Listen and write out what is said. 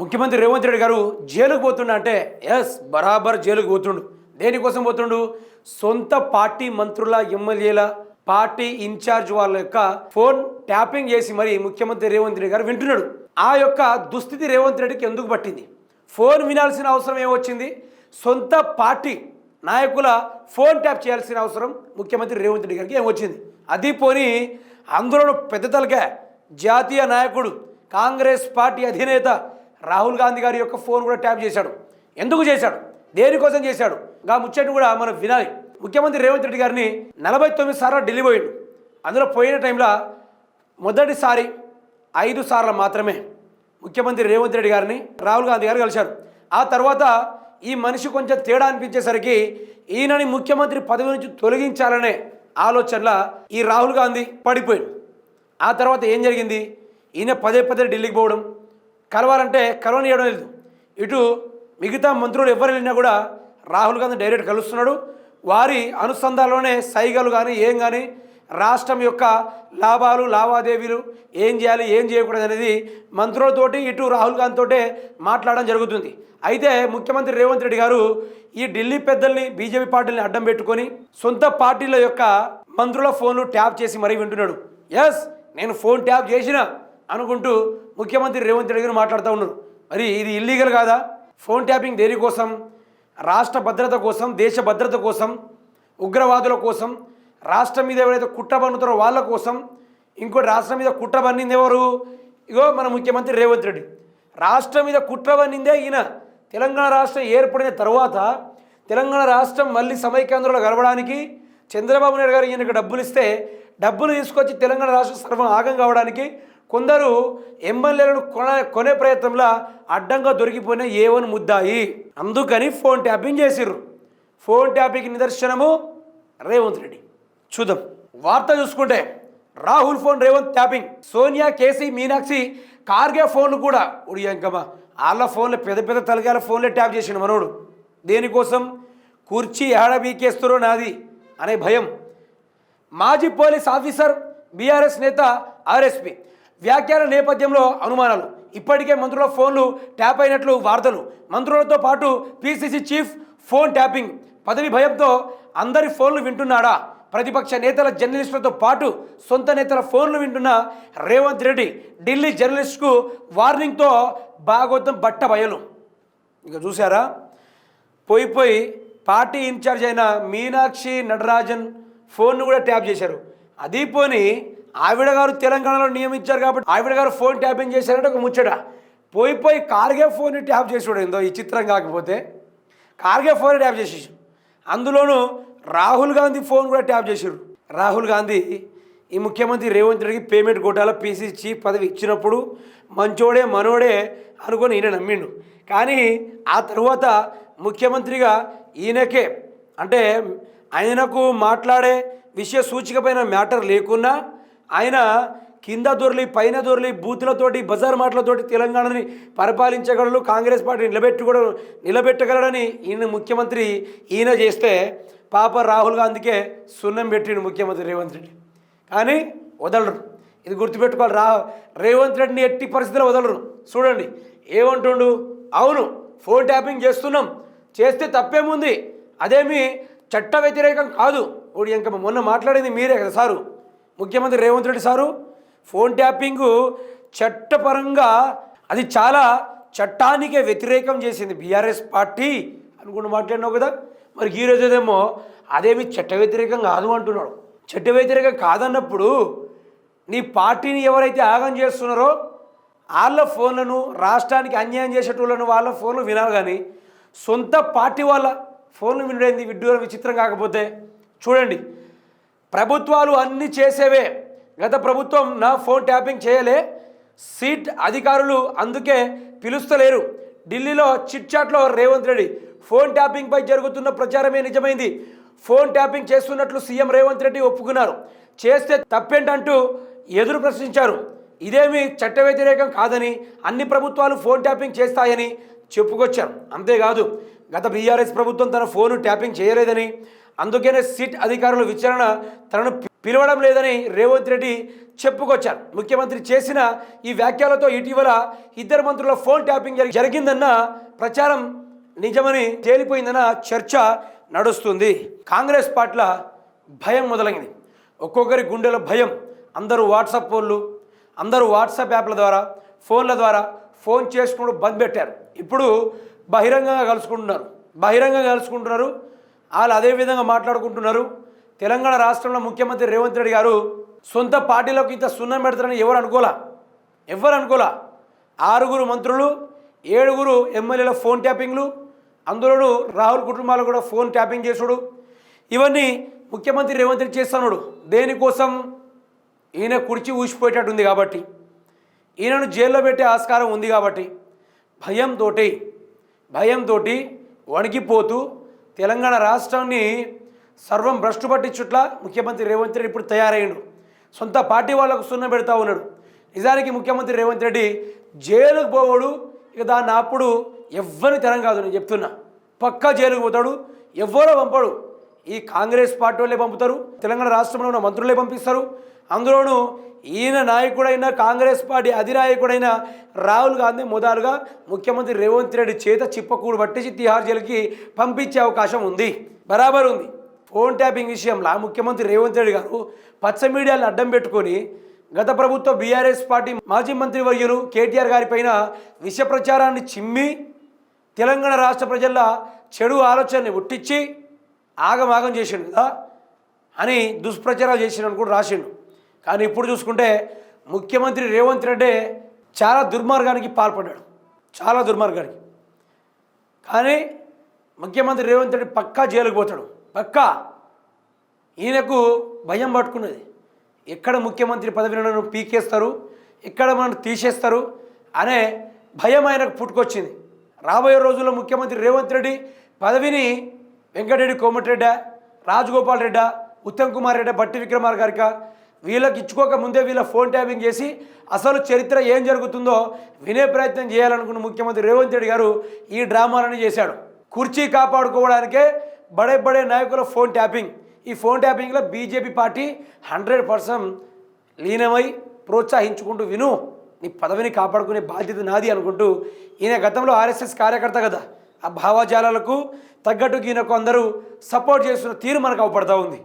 ముఖ్యమంత్రి రేవంత్ రెడ్డి గారు జైలుకు పోతుండ అంటే ఎస్ బరాబర్ జైలుకు పోతుండు. దేనికోసం పోతుండు? సొంత పార్టీ మంత్రుల ఎమ్మెల్యేల పార్టీ ఇన్ఛార్జ్ వాళ్ళ యొక్క ఫోన్ ట్యాపింగ్ చేసి మరి ముఖ్యమంత్రి రేవంత్ రెడ్డి గారు వింటున్నాడు. ఆ యొక్క దుస్థితి రేవంత్ రెడ్డికి ఎందుకు పట్టింది? ఫోన్ వినాల్సిన అవసరం ఏమొచ్చింది? సొంత పార్టీ నాయకుల ఫోన్ ట్యాప్ చేయాల్సిన అవసరం ముఖ్యమంత్రి రేవంత్ రెడ్డి గారికి ఏమొచ్చింది? అది పోని అందులో పెద్ద తలకే జాతీయ నాయకుడు కాంగ్రెస్ పార్టీ అధినేత రాహుల్ గాంధీ గారి యొక్క ఫోన్ కూడా ట్యాప్ చేశాడు. ఎందుకు చేశాడు? దేనికోసం చేశాడు? గా ముచ్చట్టు కూడా మనం వినాలి. ముఖ్యమంత్రి రేవంత్ రెడ్డి గారిని నలభై తొమ్మిది సార్లు ఢిల్లీ పోయిండు. అందులో పోయిన టైంలో మొదటిసారి ఐదు సార్లు మాత్రమే ముఖ్యమంత్రి రేవంత్ రెడ్డి గారిని రాహుల్ గాంధీ గారు కలిశారు. ఆ తర్వాత ఈ మనిషి కొంచెం తేడా అనిపించేసరికి ఈయనని ముఖ్యమంత్రి పదవి నుంచి తొలగించాలనే ఆలోచనలో ఈ రాహుల్ గాంధీ పడిపోయాడు. ఆ తర్వాత ఏం జరిగింది? ఈయన పదే పదే ఢిల్లీకి పోవడం కలవాలంటే కలవనియడం లేదు. ఇటు మిగతా మంత్రులు ఎవరు వెళ్ళినా కూడా రాహుల్ గాంధీ డైరెక్ట్ కలుస్తున్నాడు. వారి అనుసంధానంలోనే సైగలు కానీ ఏం కానీ రాష్ట్రం యొక్క లాభాలు లావాదేవీలు ఏం చేయాలి ఏం చేయకూడదు అనేది మంత్రులతోటి ఇటు రాహుల్ గాంధీ తోటే మాట్లాడడం జరుగుతుంది. అయితే ముఖ్యమంత్రి రేవంత్ రెడ్డి గారు ఈ ఢిల్లీ పెద్దల్ని బీజేపీ పార్టీని అడ్డం పెట్టుకొని సొంత పార్టీల యొక్క మంత్రుల ఫోన్లు ట్యాప్ చేసి మరీ వింటున్నాడు. ఎస్ నేను ఫోన్ ట్యాప్ చేసిన అనుకుంటూ ముఖ్యమంత్రి రేవంత్ రెడ్డి గారు మాట్లాడుతూ ఉన్నారు. మరి ఇది ఇల్లీగల్ కాదా? ఫోన్ ట్యాపింగ్ దేనికోసం రాష్ట్ర భద్రత కోసం దేశ భద్రత కోసం ఉగ్రవాదుల కోసం రాష్ట్రం మీద ఎవరైతే కుట్ర పన్నుతారో వాళ్ళ కోసం ఇంకోటి రాష్ట్రం మీద కుట్ర పన్నింది ఎవరు? ఇగో మన ముఖ్యమంత్రి రేవంత్ రెడ్డి. రాష్ట్రం మీద కుట్ర పన్నిందే ఈయన. తెలంగాణ రాష్ట్రం ఏర్పడిన తర్వాత తెలంగాణ రాష్ట్రం మళ్ళీ సమైక్యాంధ్రంలో గడవడానికి చంద్రబాబు నాయుడు గారు ఈయనకు డబ్బులు ఇస్తే డబ్బులు తీసుకొచ్చి తెలంగాణ రాష్ట్ర సర్వం ఆగం కావడానికి కొందరు ఎమ్మెల్యేలను కొన కొనే ప్రయత్నంలో అడ్డంగా దొరికిపోయిన ఏవని ముద్దాయి. అందుకని ఫోన్ ట్యాపింగ్ చేసిర్రు. ఫోన్ ట్యాపింగ్ నిదర్శనము రేవంత్ రెడ్డి. చూద్దాం. వార్త చూసుకుంటే Rahul phone Revanth tapping. Sonia KC Meenakshi Kharge ఫోన్లు కూడా ఉడియంకమ్మా వాళ్ళ ఫోన్లు పెద్ద పెద్ద తలకాల ఫోన్లే ట్యాప్ చేసిండు మనోడు. దేనికోసం? కుర్చీ ఏడ బీకేస్తురో నాది అనే భయం. మాజీ పోలీస్ ఆఫీసర్ బీఆర్ఎస్ నేత ఆర్ఎస్పి. వ్యాఖ్యాన నేపథ్యంలో అనుమానాలు. ఇప్పటికే మంత్రుల ఫోన్లు ట్యాప్ అయినట్లు వార్తలు. మంత్రులతో పాటు పిసిసి చీఫ్ ఫోన్ ట్యాపింగ్. పదవి భయంతో అందరి ఫోన్లు వింటున్నాడా? ప్రతిపక్ష నేతల జర్నలిస్టులతో పాటు సొంత నేతల ఫోన్లు వింటున్న రేవంత్ రెడ్డి ఢిల్లీ జర్నలిస్టుకు వార్నింగ్తో భాగవతం బట్ట బయలు. ఇక చూసారా పోయి పోయి పార్టీ ఇన్ఛార్జ్ అయిన మీనాక్షి నటరాజన్ ఫోన్ను కూడా ట్యాప్ చేశారు. అది పోని ఆవిడ గారు తెలంగాణలో నియమించారు కాబట్టి ఆవిడ గారు ఫోన్ ట్యాపింగ్ చేశారంటే ఒక ముచ్చట. పోయి పోయి కార్గే ఫోన్ ట్యాప్ చేసి ఏందో ఈ చిత్రం కాకపోతే. కార్గే ఫోన్ ట్యాప్ చేసేసారు అందులోనూ రాహుల్ గాంధీ ఫోన్ కూడా ట్యాప్ చేశారు. రాహుల్ గాంధీ ఈ ముఖ్యమంత్రి రేవంత్ రెడ్డికి పేమెంట్ కోటాలో పీసీ చీఫ్ పదవి ఇచ్చినప్పుడు మంచోడే మనోడే అనుకొని ఈయన నమ్మిండు. కానీ ఆ తర్వాత ముఖ్యమంత్రిగా ఈయనకే అంటే ఆయనకు మాట్లాడే విషయ సూచికపైన మ్యాటర్ లేకున్నా ఆయన కింద దొరలి పైన దొరలి బూతులతోటి బజార్ మాటలతోటి తెలంగాణని పరిపాలించగలడు కాంగ్రెస్ పార్టీ నిలబెట్టుకోవడం నిలబెట్టగలడని ఈయన ముఖ్యమంత్రి ఈయన చేస్తే పాప రాహుల్ గాంధీకే సున్నం పెట్టిండు ముఖ్యమంత్రి రేవంత్ రెడ్డి. కానీ వదలరు. ఇది గుర్తుపెట్టుకోవాలి. రా రేవంత్ రెడ్డిని ఎట్టి పరిస్థితుల్లో వదలరు. చూడండి ఏమంటుండు? అవును ఫోన్ ట్యాపింగ్ చేస్తున్నాం. చేస్తే తప్పేముంది? అదేమి చట్ట వ్యతిరేకం కాదు. ఓడి ఇంకా మొన్న మాట్లాడింది మీరే కదా సారు. ముఖ్యమంత్రి Revanth Reddy sir phone tapping చట్టపరంగా అది చాలా చట్టానికే వ్యతిరేకం చేసింది బీఆర్ఎస్ పార్టీ అనుకుంటూ మాట్లాడినావు కదా. మరి ఈ రోజేదేమో అదేమి చట్ట వ్యతిరేకం కాదు అంటున్నాడు. చట్ట వ్యతిరేకం కాదన్నప్పుడు నీ పార్టీని ఎవరైతే ఆగం చేస్తున్నారో వాళ్ళ ఫోన్లను రాష్ట్రానికి అన్యాయం చేసేటోళ్ళను వాళ్ళ ఫోన్లు వినాలి కానీ సొంత పార్టీ వాళ్ళ ఫోన్లు వినడైంది విడ్డూరం విచిత్రం కాకపోతే. చూడండి ప్రభుత్వాలు అన్ని చేసేవే. గత ప్రభుత్వం నా ఫోన్ ట్యాపింగ్ చేయలే. సీట్ అధికారులు అందుకే పిలుస్తలేరు. ఢిల్లీలో చిట్ చాట్లో రేవంత్ రెడ్డి. ఫోన్ ట్యాపింగ్పై జరుగుతున్న ప్రచారమే నిజమైంది. ఫోన్ ట్యాపింగ్ చేస్తున్నట్లు సీఎం రేవంత్ రెడ్డి ఒప్పుకున్నారు. చేస్తే తప్పేంటంటూ ఎదురు ప్రశ్నించారు. ఇదేమీ చట్ట వ్యతిరేకం కాదని అన్ని ప్రభుత్వాలు ఫోన్ ట్యాపింగ్ చేస్తాయని చెప్పుకొచ్చారు. అంతేకాదు గత బీఆర్ఎస్ ప్రభుత్వం తన ఫోను ట్యాపింగ్ చేయలేదని అందుకనే సిట్ అధికారుల విచారణ తనను పిలవడం లేదని రేవంత్ రెడ్డి చెప్పుకొచ్చారు. ముఖ్యమంత్రి చేసిన ఈ వ్యాఖ్యలతో ఇటీవల ఇద్దరు మంత్రుల ఫోన్ ట్యాపింగ్ జరిగిందన్న ప్రచారం నిజమని తేలిపోయిందన్న చర్చ నడుస్తుంది. కాంగ్రెస్ పట్ల భయం మొదలైంది. ఒక్కొక్కరి గుండెల భయం. అందరూ వాట్సాప్ ఫోన్లు అందరూ వాట్సాప్ యాప్ల ద్వారా ఫోన్ల ద్వారా ఫోన్ చేసుకుంటూ బంద్ పెట్టారు. ఇప్పుడు బహిరంగంగా కలుసుకుంటున్నారు. బహిరంగంగా కలుసుకుంటున్నారు. వాళ్ళు అదే విధంగా మాట్లాడుకుంటున్నారు. తెలంగాణ రాష్ట్రంలో ముఖ్యమంత్రి రేవంత్ రెడ్డి గారు సొంత పార్టీలోకి ఇంత సున్నం పెడతారని ఎవరు అనుకోలా? ఎవరు అనుకోలా? ఆరుగురు మంత్రులు ఏడుగురు ఎమ్మెల్యేల ఫోన్ ట్యాపింగ్లు అందులోనూ రాహుల్ కుటుంబాలు కూడా ఫోన్ ట్యాపింగ్ చేసుడు. ఇవన్నీ ముఖ్యమంత్రి రేవంత్ రెడ్డి చేస్తున్నాడు దేనికోసం? ఈయన కుడిచి ఊసిపోయేటట్టుంది కాబట్టి. ఈయనను జైల్లో పెట్టే ఆస్కారం ఉంది కాబట్టి. భయంతో భయంతో వణికిపోతూ తెలంగాణ రాష్ట్రాన్ని సర్వం భ్రష్టు పట్టించుట్ల ముఖ్యమంత్రి రేవంత్ రెడ్డి ఇప్పుడు తయారయ్యాడు. సొంత పార్టీ వాళ్ళకు సున్న పెడతా ఉన్నాడు. నిజానికి ముఖ్యమంత్రి రేవంత్ రెడ్డి జైలుకు పోవాడు. ఇక దాన్ని అప్పుడు ఎవ్వరి తరం కాదు నేను చెప్తున్నా. పక్కా జైలుకు పోతాడు. ఎవ్వరో పంపడు. ఈ కాంగ్రెస్ పార్టీ వాళ్ళే పంపుతారు. తెలంగాణ రాష్ట్రంలో ఉన్న మంత్రులే పంపిస్తారు. అందులోనూ ఈయన నాయకుడైన కాంగ్రెస్ పార్టీ అధినాయకుడైన రాహుల్ గాంధీ మొదలుగా ముఖ్యమంత్రి రేవంత్ రెడ్డి చేత చిప్పకూడు పట్టించి తిహార్ జైలుకి పంపించే అవకాశం ఉంది. బరాబర్ ఉంది. ఫోన్ ట్యాపింగ్ విషయంలో ముఖ్యమంత్రి రేవంత్ రెడ్డి గారు పచ్చ మీడియాలను అడ్డం పెట్టుకొని గత ప్రభుత్వ బీఆర్ఎస్ పార్టీ మాజీ మంత్రి వర్యులు కేటీఆర్ గారిపైన విష ప్రచారాన్ని చిమ్మి తెలంగాణ రాష్ట్ర ప్రజల చెడు ఆలోచనని ఉట్టించి ఆగమాగం చేసిండు కదా అని దుష్ప్రచారాలు చేసిండు కూడా రాసిండు. కానీ ఇప్పుడు చూసుకుంటే ముఖ్యమంత్రి రేవంత్ రెడ్డి చాలా దుర్మార్గానికి పాల్పడ్డాడు. చాలా దుర్మార్గానికి. కానీ ముఖ్యమంత్రి రేవంత్ రెడ్డి పక్కా జైలుకు పోతాడు. పక్కా. ఈయనకు భయం పట్టుకున్నది. ఎక్కడ ముఖ్యమంత్రి పదవిని నన్ను పీకేస్తారు? ఎక్కడ మనం తీసేస్తారు? అనే భయం ఆయనకు పుట్టుకొచ్చింది. రాబోయే రోజుల్లో ముఖ్యమంత్రి రేవంత్ రెడ్డి పదవిని వెంకటరెడ్డి కోమటిరెడ్డ రాజగోపాల్ రెడ్డ ఉత్తమ్ కుమార్ రెడ్డి బట్టి విక్రమార్ గారిక వీళ్ళకి ఇచ్చుకోక ముందే వీళ్ళ ఫోన్ ట్యాపింగ్ చేసి అసలు చరిత్ర ఏం జరుగుతుందో వినే ప్రయత్నం చేయాలనుకున్న ముఖ్యమంత్రి రేవంత్ రెడ్డి గారు ఈ డ్రామాలను చేశాడు. కుర్చీ కాపాడుకోవడానికే బడే బడే నాయకుల ఫోన్ ట్యాపింగ్. ఈ ఫోన్ ట్యాపింగ్లో బీజేపీ పార్టీ హండ్రెడ్ పర్సెంట్ లీనమై ప్రోత్సహించుకుంటూ విను. నీ పదవిని కాపాడుకునే బాధ్యత నాది అనుకుంటూ ఈయన గతంలో ఆర్ఎస్ఎస్ కార్యకర్త కదా. ఆ భావజాలాలకు తగ్గట్టు ఈయనకు అందరూ సపోర్ట్ చేస్తున్న తీరు మనకు అవపడతా ఉంది.